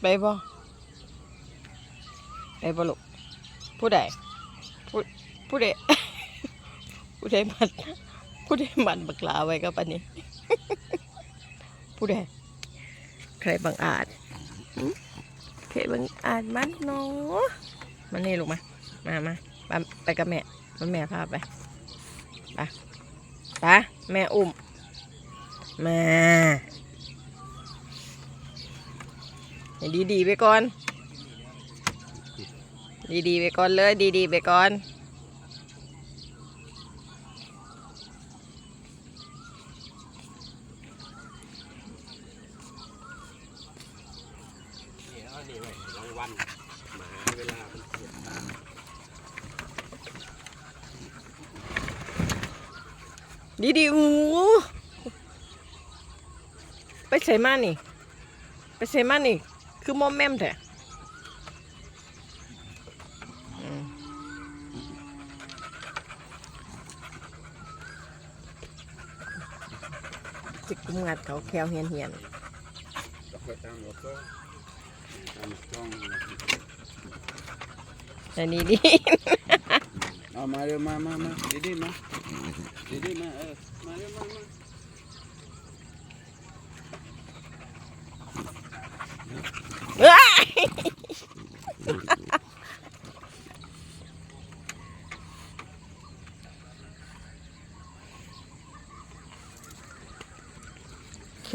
ไปบ่ไปบ่ลูกผู้ใดผู้ผู้ใดผู้ใดมันผู้ใดมันบักลาไว้กับอันนี้ ผู้ใดใครบังอาจใครบังอาจมันเนาะมานี่ลูกมา มามาไปไปกับแม่มาแม่พาไปไปไปแม่อุ้มมา ให้ดีๆไปก่อน ดีๆไปก่อนเลย ดีๆไปก่อนนี่เอานี่ไว้รางวัลหมาเวลามันเสียตาดีๆอู้ไปใส่มานี่ ไปใส่มานี่ คือมอมแมมแท้อืมจิกกุมงัดเขาแควเฮียนเฮียนก็ไปตามหัวโซ่ตามช่องๆแต่นี่ดีเอามาเร็วมามามาดีๆมาดีๆมาเออมาเร็วมามา เอ้ย แค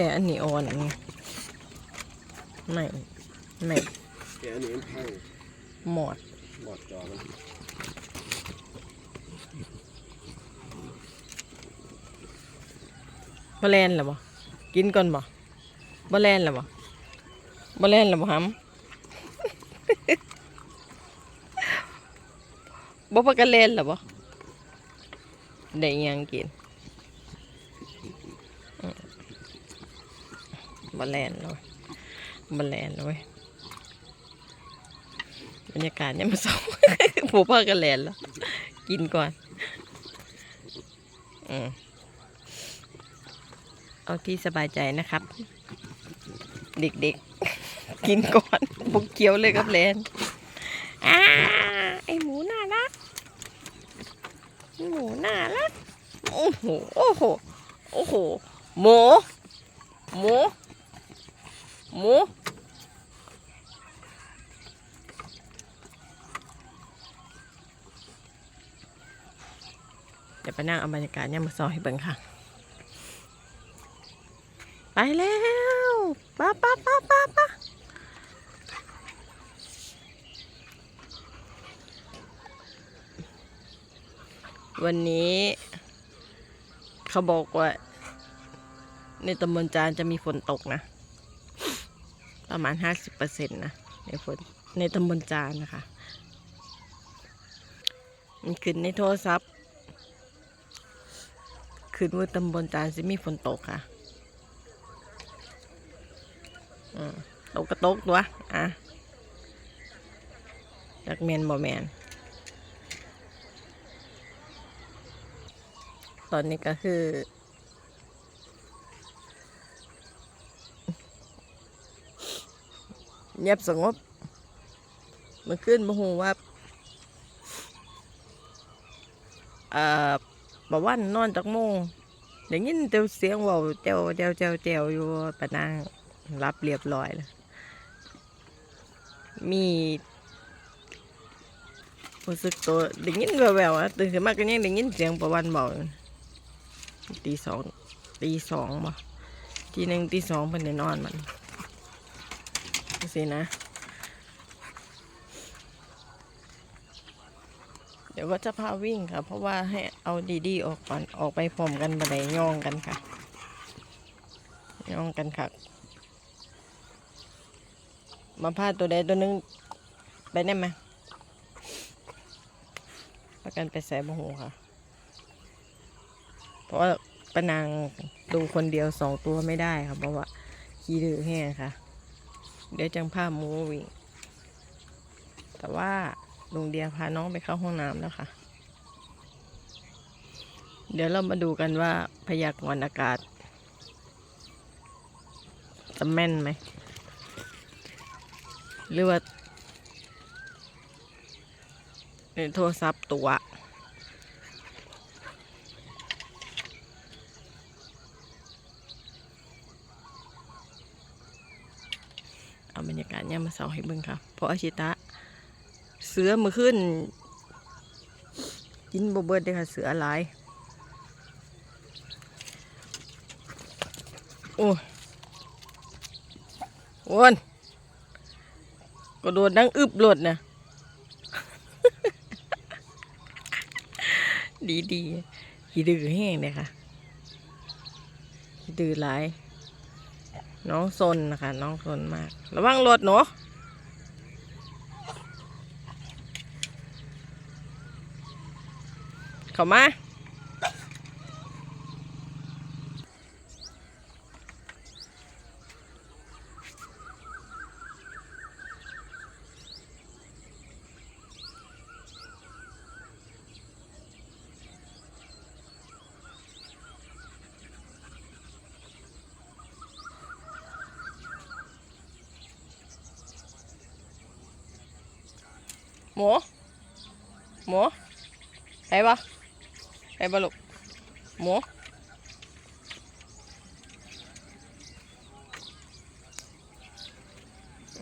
่อันนี้อ่อนไงไม่ ไม่แกอันนี้มันพังหมดบอดจอมันบะแลนหรอบ่กินก่อนบ่บะแลนหรอบ่บะแลนหรอบ่ฮัม บ่ปากกะเลนเหรอบ่ได้ยังกินอืมบะแลนเลยบะแลนเลยบรรยากาศเนี่ยมันสองผูปากกะเลนแล้ว กินก่อนอเอาที่สบายใจนะครับ เด็กๆ กินก่อนบุกเกียวเลยครับเลนอ้าไอหมูน่ารักหมูน่ารักโอ้โหโอ้โหโอ้โหหมูหมูหมูเดี๋ยวไปนั่งเอาบรรยากาศเนี่ยมาซอยให้เบิ่งค่ะ ไปแล้วป้าป้าป้าป้าป้า วันนี้ เขาบอกว่า ในตำบลจานจะมีฝนตกนะ ประมาณห้าสิบเปอร์เซ็นต์นะ ในฝนในตำบลจานนะคะ มันขึ้นในโทรศัพท์ขึ้นว่าตำบลจานจะมีฝนตกค่ะอืมตกกระตกตัวอะจากแมนบ่แมน ตอนนี้ก็คือ เงียบสงบมื่อคืนมโหว่าเอ่อบว่านอนจากโมงได้ยินแต่เสียงเว่าเจ้าเจ้าเจ้าเจ้าอยู่ปะนางรับเรียบร้อยแล้วมีรู้สึกตัวได้ยินแววๆอะตื่นขึ้นมาก็ยังได้ยินเสียงประวันบอก ตีสองตีสองบ่ทีหนึ่งตีสองเพิ่นได้นอนมันสินะ เดี๋ยวก็จะพาวิ่งค่ะ เพราะว่าให้เอาดีๆออกก่อนออกไปพร้อมกันบันไดย่องกันค่ะ ย่องกันค่ะมาพาตัวใดตัวหนึงไปได้ไหมประกันไปใส่บหูค่ะ เพราะว่าปนางดูคนเดียวสองตัวไม่ได้ค่ะเพราะว่าขี้ดื้อแห้งค่ะ เดี๋ยวจังพาหมูวิ่งแต่ว่าลุงเดียพาน้องไปเข้าห้องน้ำแล้วค่ะ เดี๋ยวเรามาดูกันว่าพยากรณ์อากาศ จะแม่นไหมหรือว่าในโทรศัพท์ตัว เอาบรรยากาศเนี่ยา มมาเสาให้เบิ่งค่ะเพราะอาชิตะ เสือมือขึ้น กินบเบิดเลยค่ะ เสือหลาย โอ้โอนก็โดดดังอึบหลดนะดีดีขี้ดื้อแห้งเลยค่ะขี้ดื้อหลาย น้องซนนะคะ น้องซนมาก ระวังรถหนูเข้ามา หมูหมูไปปะไปปะลูกหมู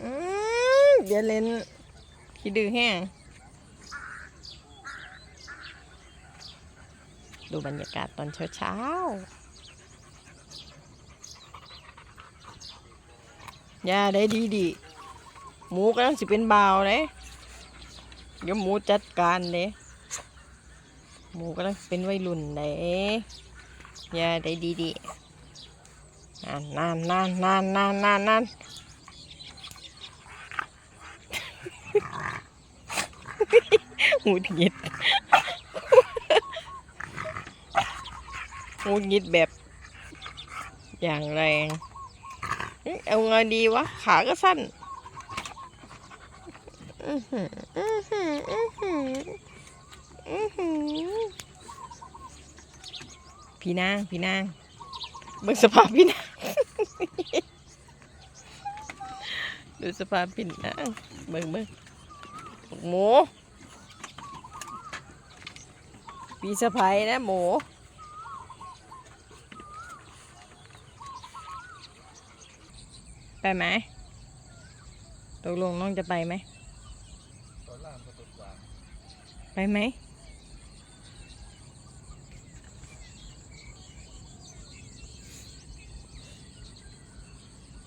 อืมเดี๋ยวเล่นขี้ดื้อแห้งดูบรรยากาศตอนเช้าเช้าย่าได้ดีดีหมูกำลังสิเป็นเบาเลย เดี๋ยวหมูจัดการเด้หมูกำลังเป็นวัยรุ่นเด้อย่าได้ดีดีนานนานนานนานนานนานนานหงุดหงิดหงุดหงิดแบบอย่างแรง เอาไงดีวะ ขาก็สั้น อื้อหืออื้อหืออื้อหืออื้อหือ พี่นาง พี่นาง เบิ่งสภาพพี่นาง ดูสภาพพี่นาง เบิ่งเบิ่งหมูพี่สะพายนะหมูไปไหมตกลงน้องจะไปไหม ตอนล่างก็ตกกว่า ไปไหม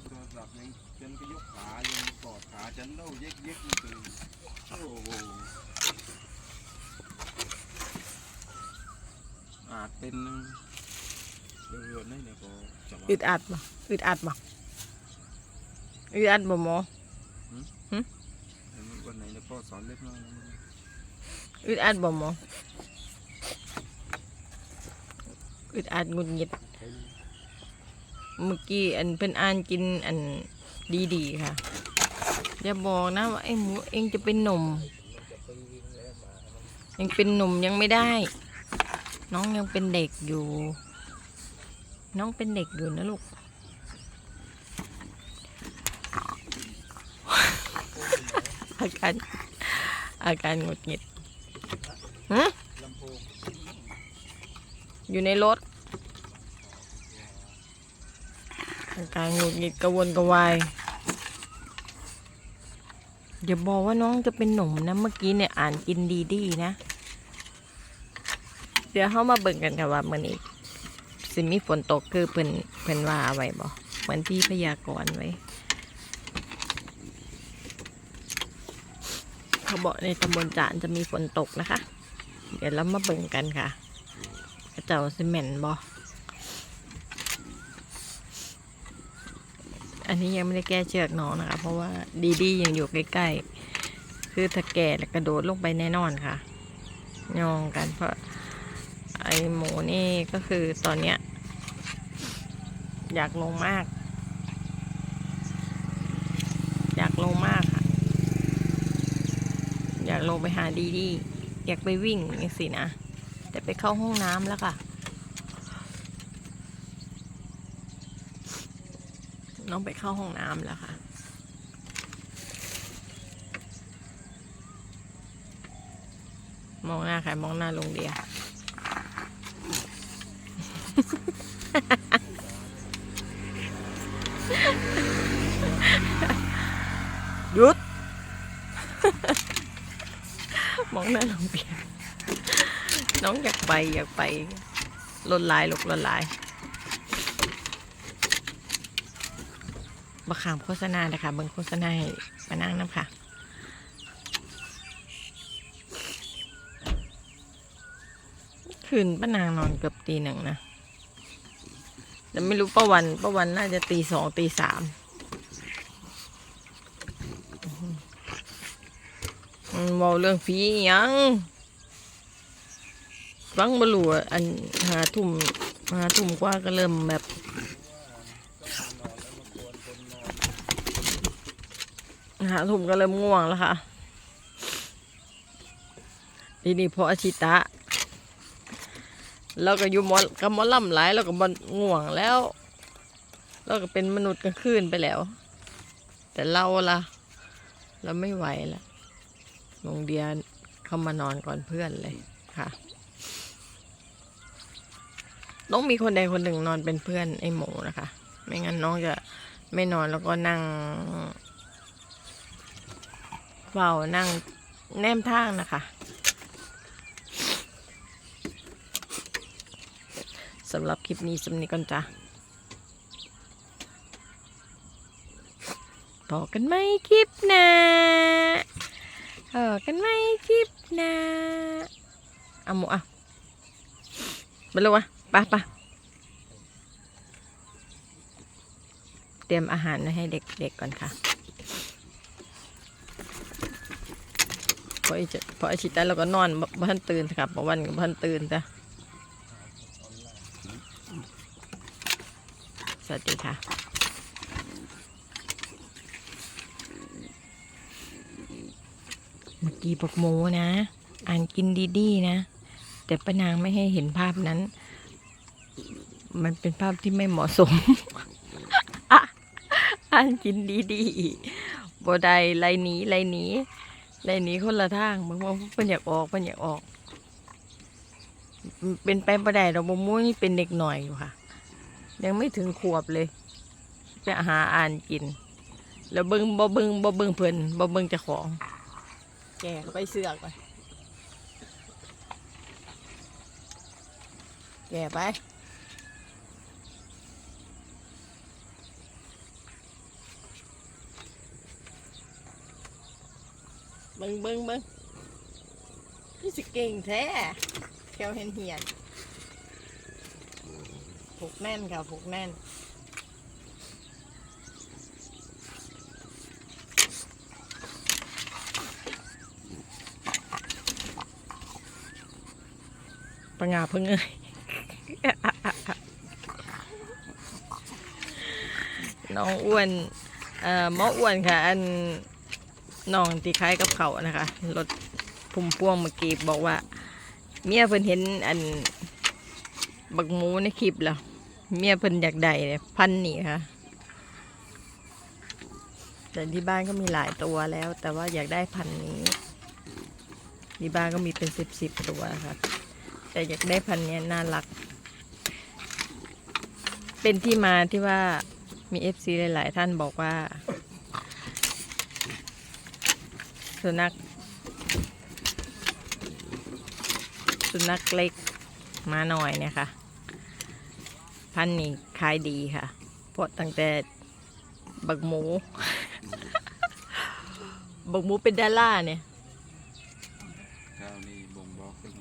โทรศัพท์ยังฉันก็ยกขายังกอดขาฉันเล่าเย็กเย็กมันตื่นโอ้โหอาจเป็นเรื่องนี่เนี่ยก็จะว่าอึดอัดบ่อึดอัดบ่อึดอัดบ่หมอ เห็นวันไหนเนี่ยพ่อสอนเล็กน้อยนะ อึดอัดบ่หมออึดอัดงุดหงิดเมื่อกี้อันเพิ่นอ่านกินอันดีๆค่ะ อย่าบอกนะว่าไอ้หมูเองจะเป็นหนุ่มยังเป็นหนุ่มยังไม่ได้ น้องยังเป็นเด็กอยู่ น้องเป็นเด็กอยู่นะลูกอาการอาการหงุดหงิด ฮะอยู่ในรถอาการหงุดหงิดกระวนกระวายอย่าบอกว่าน้องจะเป็นหนุ่มนะ เมื่อกี้เนี่ยอ่านกินดีดีๆนะ เดี๋ยวเขามาเบิ่งกันค่ะว่ามันอีกสิมีฝนตกคือเพิ่นเพิ่นว่าเอาไว้บ่เหมือนที่พยากรณ์ไว้ เขาบอกในตำบลจานจะมีฝนตกนะคะ เดี๋ยวเรามาเบิ่งกันค่ะกระเจ้าซีเมนต์บออันนี้ยังไม่ได้แก้เชือกน้องนะคะ เพราะว่าดีดียังอยู่ใกล้ๆ คือถ้าแก่แล้วกระโดดลงไปแน่นอนค่ะ ยองกันเพราะไอหมูนี่ก็คือตอนเนี้ย อยากลงมาก อยากลงมากค่ะ อยากลงไปหาดีดี อยากไปวิ่งอย่สินะ แต่ไปเข้าห้องน้ำแล้วค่ะ น้องไปเข้าห้องน้ำแล้วค่ะมองหน้าใครมองหน้าลงเดีย หยุด มองหน้าลุงเดียน้องอยากไปอยากไปลนลายลูกลนลายบะขามโฆษณานะคะเบิ่งโฆษณาให้มานั่งน้ำค่ะคืนป้านางนอนเกือบตีหนึ่งนะแต่ไม่รู้ป้าวันป้าวันน่าจะตีสองตีสามอืม เมาเรื่องผียังฟังบรูอะอันหาทุ่มหาทุ่มกว่าก็เริ่มแบบหาทุ่มก็เริ่มง่วงแล้วค่ะทีนี้พออาชิตะเราก็อยู่มอกับมอล่ำหลายเราก็บง่วงแล้ว เราก็เป็นมนุษย์กลางคืนไปแล้ว แต่เราล่ะ เราไม่ไหวละ โรงเรียเข้ามานอนก่อนเพื่อนเลยค่ะ ต้องมีคนใดคนหนึ่งนอนเป็นเพื่อนไอ้หมูนะคะ ไม่งั้นน้องจะไม่นอนแล้วก็นั่งเฝ้านั่งแนมทางนะคะสำหรับคลิปนี้สำนี้ก่อนจ้ะพอกันไหมคลิปหน้าพอกันไหมคลิปหน้า เอาหมูอะไปเลยวะไปะปะเตรียมอาหารไว้ให้เด็กๆก่อนค่ะพอไอจะพอไอชิตาเราก็นอนบบ้านตื่นครับบวันกับบ้านตื่นจ้ะสวัสดีค่ะเมื่อกี้บอกโมนะ อ่านกินดีๆนะ แต่ป้านางไม่ให้เห็นภาพนั้น มันเป็นภาพที่ไม่เหมาะสมอ่านกินดีๆบ่ได้ไรหนีไรหนีไรหนีคนละทางบางคนเพิ่นอยากออกเพิ่นอยากออก เป็นไปบ่ได้ดอกบ่มูนี่เป็นเด็กหน่อยอยู่ค่ะ ยังไม่ถึงขวบเลย จะหาอ่านกิน แล้วเบิ่งบ่เบิ่งบ่เบิ่งเพิ่นบ่เบิ่งเจ้าของ แกไปเสือกไป แก่ไปเบิ้งเบิ้งเบิ้งพี่สิเก่งแท้เขียวเห็นเหียนผูกแน่นค่ะผูกแน่นปังงาเพิ่งเอ้ย น้องอ้วนเอ่อหมออ้วนค่ะ อันน้องที่คล้ายกับเขานะคะรถพุ่มพวงเมื่อกี้บอกว่า เมียเพิ่นเห็นอันบักหมูในคลิปแล้วเมียเพิ่นอยากได้เนี่ยพันนี่ค่ะแต่ที่บ้านก็มีหลายตัวแล้ว แต่ว่าอยากได้พันนี้ที่บ้านก็มีเป็นสิบสิบตัวค่ะ แต่อยากได้พันนี้น่ารัก เป็นที่มาที่ว่ามีเอฟซีหลาย ๆ ท่านบอกว่า สุนัขสุนัขเล็กมาหน่อยเนี่ยค่ะ พันธุ์นี้ขายดีค่ะเพราะตั้งแต่บักหมู บักหมูเป็นดาราเนี่ยเจ้านี่บ่งบอกถึง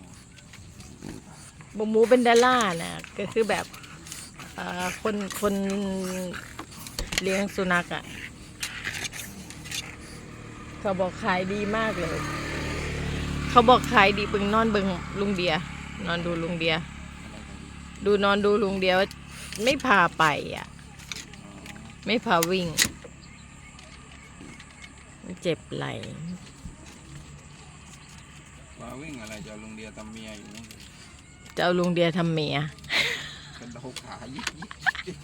บหมูเป็นดารานะก็คือแบบเอ่อ คนคนเลี้ยงสุนัขอะ่ะ เขาบอกขายดีมากเลย เขาบอกขายดีเบึงนอนเบึงลุงเดีย นอนดูลุงเดีย ดูนอนดูลุงเดียว่าไม่พาไปอะ ไม่พาวิ่ง เจ็บไหลว่าวิ่งอะไรจะเอาลุงเดียตำเมียอยู่นี่จะเอาลุงเดียทำเมีย เนเขายิบยิบยิบ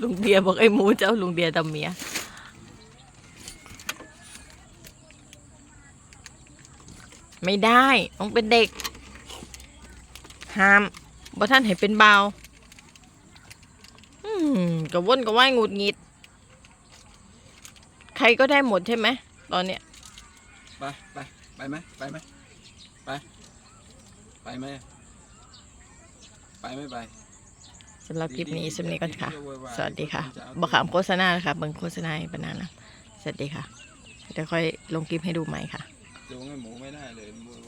ลุงเบียบอกไอ้หมูเจ้าลุงเบียตำเมีย ไม่ได้ต้องเป็นเด็ก ห้ามบ่ท่านให้เป็นเบาอืมกระวนกระว่ายงุดงิด ใครก็ได้หมดใช่ไหมตอนเนี้ย ไปไป ไปไหมไปไหมไป ไปไหมไปไม่ไปสำหรับคลิปนี้สำนี้ก่อนค่ะดีๆโวยวายสวัสดีค่ะนจเอาบอขามโฆษณาค่ะเบิ่งโฆษณาให้ปานานนะสวัสดีค่ะเดี๋ยวค่อยลงคลิปให้ดูใหม่ค่ะจูงให้หมูไม่ได้เลยโวยวาย